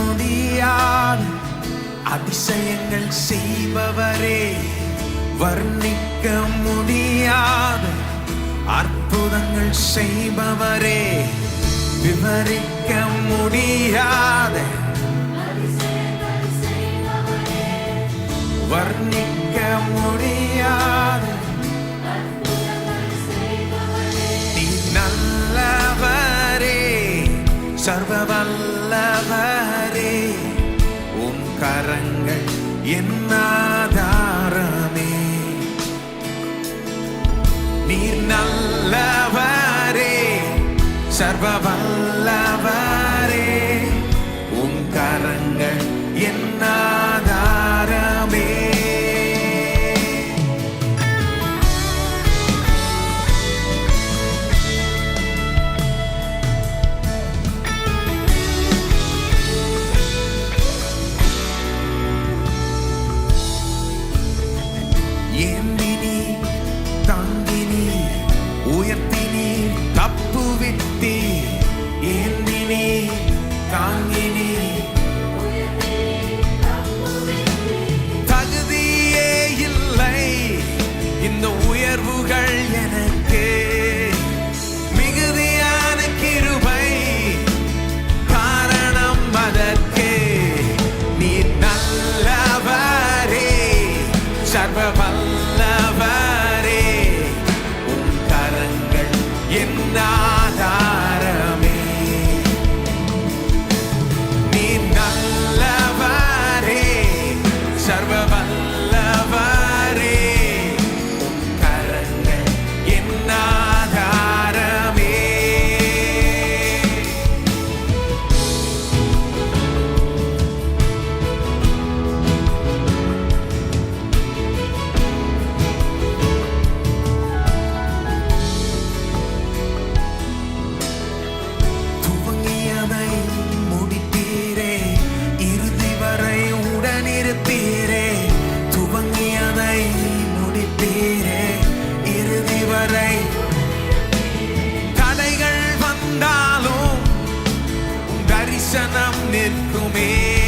முடியாது அதிசயங்கள் செய்பவரே வர்ணிக்க முடியாது. அற்புதங்கள் செய்பவரே விவரிக்க முடியாத. வர்ணிக்க முடியாத. நீ நல்லவரே சர்வவல்ல கரங்கள் என்னாதாரமே நீர் நல்லவரே சர்வ y en சர்வ unit who made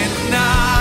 getting out.